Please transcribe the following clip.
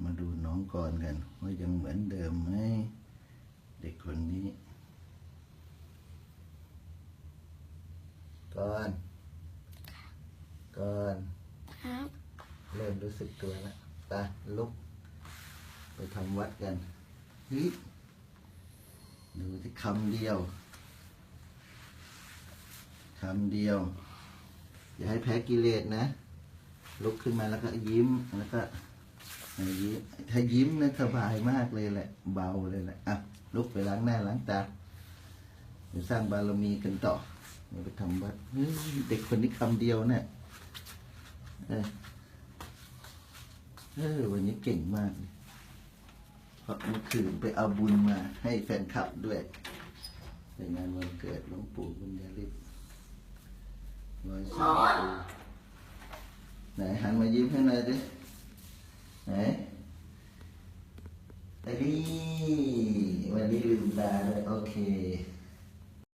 เนี่ยมาดูน้องก่อนกัน ว่ายังเหมือนเดิมไหมเด็กคนนี้ก่อนก่อนครับเริ่มรู้สึกตัวแล้วไปลุก ไปทำวัดกันเฮ้ยดูที่คำเดียวคำเดียว อย่าให้แพ้กิเลสนะ ลุกขึ้นมาแล้วก็ยิ้มแล้วก็ ยิ้มถ้ายิ้มนะสบายมากเลยแหละ เบาเลยแหละอะลุกไปล้างหน้าล้างตาเดี๋ยวสร้างบารมีกันต่อไปทำวัดเด็กคนนี้คำเดียวเนี่ยเออวันนี้เก่งมาก เพราะเมื่อคืนไปเอาบุญมาให้แฟนคลับด้วยในงานวันเกิดหลวงปู่บุญญาฤทธิ์ร้อยสามปีไหนหันมายิ้มให้หน่อยดิ ไหนไอ้นี่วันนี้ลืมตาเลยโอเค